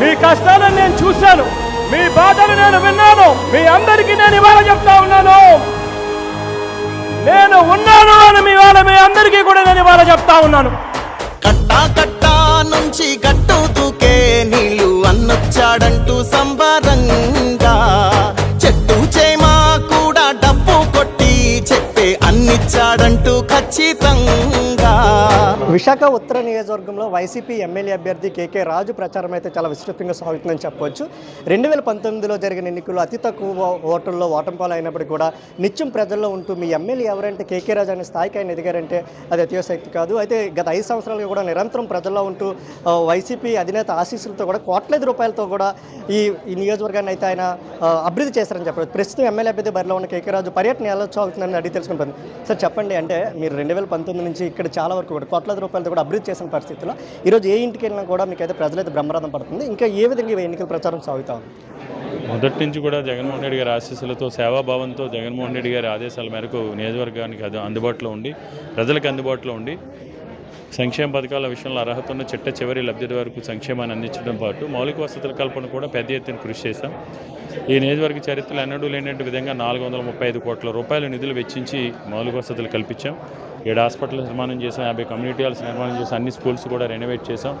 మీ కష్టాలను నేను చూశాను. మీ బాధలు నేను విన్నాను. మీ అందరికీ నేను ఇవాళ చెప్తా ఉన్నాను. నేను ఉన్నాను అని మీ వాళ్ళ మీ అందరికీ కూడా నేను ఇవాళ చెప్తా ఉన్నాను. కట్టా కట్టా నుంచి గట్టు దూకే నీళ్ళు అన్నొచ్చాడంటూ సంబరంగా ఇచ్చాడంటూ ఖచ్చితంగా. విశాఖ ఉత్తర నియోజకవర్గంలో వైసీపీ ఎమ్మెల్యే అభ్యర్థి కేకే రాజు ప్రచారం అయితే చాలా విస్తృతంగా సాగుతుందని చెప్పవచ్చు. రెండు వేల పంతొమ్మిదిలో జరిగిన ఎన్నికల్లో అతి తక్కువ ఓటర్లో ఓటంపాలు అయినప్పటికీ కూడా నిత్యం ప్రజల్లో ఉంటూ మీ ఎమ్మెల్యే ఎవరంటే కేకే రాజు అనే స్థాయికి ఆయన ఎదిగారంటే అది అత్యోశక్తి కాదు. అయితే గత ఐదు సంవత్సరాలుగా కూడా నిరంతరం ప్రజల్లో ఉంటూ వైసీపీ అధినేత ఆశీస్సులతో కూడా కోట్లాది రూపాయలతో కూడా ఈ ఈ నియోజకవర్గాన్ని అయితే ఆయన అభివృద్ధి చేశారని చెప్పవచ్చు. ప్రస్తుతం ఎమ్మెల్యే అభ్యర్థి బరిలో ఉన్న కేకే రాజు పర్యటన ఎలా సాగుతుందని అడిగి తెలుసుకుంటుంది సార్ చెప్పండి. అంటే మీరు రెండు వేల పంతొమ్మిది నుంచి ఇక్కడ చాలా వరకు కూడా కోట్లాది రూపాయలతో కూడా అభివృద్ధి చేసిన పరిస్థితుల్లో ఈరోజు ఏ ఇంటికి వెళ్ళినా కూడా మీకు అయితే ప్రజలైతే బ్రహ్మరథం పడుతుంది. ఇంకా ఏ విధంగా ఇవి ఎన్నికల ప్రచారం సాగుతా ఉంది? మొదటి నుంచి కూడా జగన్మోహన్ రెడ్డి గారి ఆశీస్సులతో సేవాభావంతో జగన్మోహన్ రెడ్డి గారి ఆదేశాల మేరకు నియోజకవర్గానికి అది అందుబాటులో ఉండి ప్రజలకు అందుబాటులో ఉండి సంక్షేమ పథకాల విషయంలో అర్హత ఉన్న చిట్ట చివరి లబ్ధిదారులకు సంక్షేమాన్ని అందించడం పాటు మౌలిక వసతుల కల్పన కూడా పెద్ద ఎత్తున కృషి చేశాం. ఈ నియోజకవర్గ చరిత్రలో ఎన్నడూ లేనట్టు విధంగా నాలుగు వందల ముప్పై ఐదు కోట్ల రూపాయలు నిధులు వెచ్చించి మౌలిక వసతులు కల్పించాం. ఏడు హాస్పిటల్ నిర్మాణం చేసాం యాభై కమ్యూనిటీ హాల్స్ నిర్మాణం చేసాం అన్ని స్కూల్స్ కూడా రెనోవేట్ చేసాం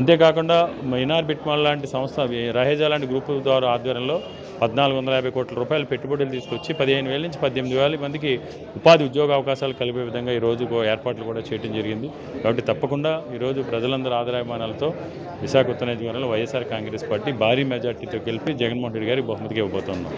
అంతేకాకుండా మైనార్ బిట్మాల్ లాంటి సంస్థ రహేజా లాంటి గ్రూప్ ద్వారా ఆధ్వర్యంలో పద్నాలుగు వందల యాభై కోట్ల రూపాయలు పెట్టుబడులు తీసుకొచ్చి పదిహేను వేల నుంచి పద్దెనిమిది వేల మందికి ఉపాధి ఉద్యోగ అవకాశాలు కలిపే విధంగా ఈ రోజు కో- ఏర్పాట్లు కూడా చేయడం జరిగింది. కాబట్టి తప్పకుండా ఈరోజు ప్రజలందరూ ఆదరాభిమానాలతో విశాఖ ఉత్తర నియోజకవర్గంలో వైఎస్ఆర్ కాంగ్రెస్ పార్టీ భారీ మెజార్టీతో గెలిపి జగన్మోహన్ రెడ్డి గారి బహుమతికి ఇవ్వబోతున్నాం.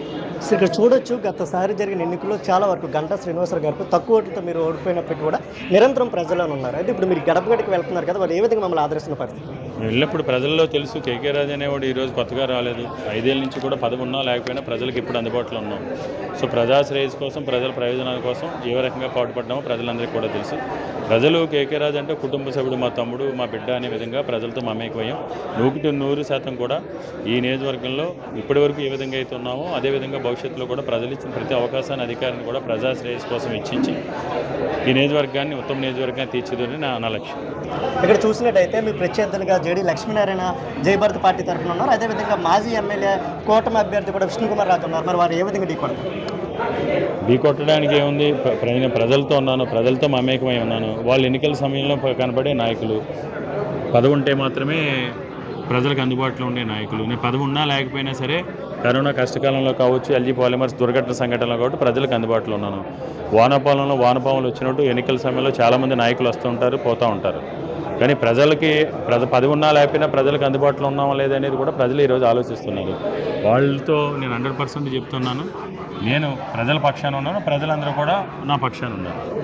ఇక్కడ చూడొచ్చు గతసారి జరిగిన ఎన్నికల్లో చాలా వరకు గంటా శ్రీనివాసరావు గారికి తక్కువ ఓట్లతో మీరు ఓడిపోయినప్పటికీ కూడా నిరంతరం ప్రజల్లోనే ఉన్నారు. అయితే ఇప్పుడు మీరు గడప గడికి వెళ్తున్నారు కదా వాళ్ళు ఏ విధంగా మమ్మల్ని ఆదరిస్తున్న పరిస్థితి? వెళ్ళినప్పుడు ప్రజల్లో తెలుసు కేకే రాజు అనేవాడు ఈరోజు కొత్తగా రాలేదు. ఐదేళ్ళ నుంచి కూడా పదవి ఉన్నా లేకపోయినా ప్రజలకు ఇప్పుడు అందుబాటులో ఉన్నాం. సో ప్రజా శ్రేయస్ కోసం ప్రజల ప్రయోజనాల కోసం ఏ రకంగా పాటుపడ్డామో ప్రజలందరికీ కూడా తెలుసు. ప్రజలు కేకే రాజు అంటే కుటుంబ సభ్యుడు మా తమ్ముడు మా బిడ్డ అనే విధంగా ప్రజలతో మమేకమయ్యాం నూకిటి నూరు శాతం కూడా ఈ నియోజకవర్గంలో ఇప్పటివరకు ఏ విధంగా అయితే ఉన్నామో అదే విధంగా భవిష్యత్తులో కూడా ప్రజలు ఇచ్చిన ప్రతి అవకాశాన్ని అధికారాన్ని కూడా ప్రజా శ్రేయస్ కోసం ఇచ్చించి ఈ నియోజకవర్గాన్ని ఉత్తమ నియోజకవర్గాన్ని తీర్చిదని నా నా లక్ష్యం. ఇక్కడ చూసినట్టయితే మీ ప్రత్యర్థులుగా జేడీ లక్ష్మీనారాయణ జయభారత్ పార్టీ తరఫున ఉన్నారు. అదేవిధంగా మాజీ ఎమ్మెల్యే కూటమి అభ్యర్థి కూడా విష్ణుకుమార్ రాజు ఉన్నారు. మరి వారు ఏ విధంగా ఢీకొడతారు ఢీకొట్టడానికి ఏముంది? నేను ప్రజలతో ఉన్నాను ప్రజలతో మమేకమై ఉన్నాను. వాళ్ళు ఎన్నికల సమయంలో కనబడే నాయకులు. పదవి ఉంటే మాత్రమే ప్రజలకు అందుబాటులో ఉండే నాయకులు. నేను పదవి ఉన్నా లేకపోయినా సరే కరోనా కష్టకాలంలో కావచ్చు ఎల్జీ పాలిమర్స్ దుర్ఘటన సంఘటనలో కాబట్టి ప్రజలకు అందుబాటులో ఉన్నాను. వానపాలెంలో వానపాములు వచ్చినట్టు ఎన్నికల సమయంలో చాలామంది నాయకులు వస్తూ ఉంటారు పోతూ ఉంటారు. కానీ ప్రజలకి ప్రజ పది ఉన్నా లేకపోయినా ప్రజలకు అందుబాటులో ఉన్నామా లేదనేది కూడా ప్రజలు ఈరోజు ఆలోచిస్తున్నారు. వాళ్ళతో నేను హండ్రెడ్ పర్సెంట్ చెప్తున్నాను. నేను ప్రజల పక్షాన ఉన్నాను. ప్రజలందరూ కూడా నా పక్షాన ఉన్నారు.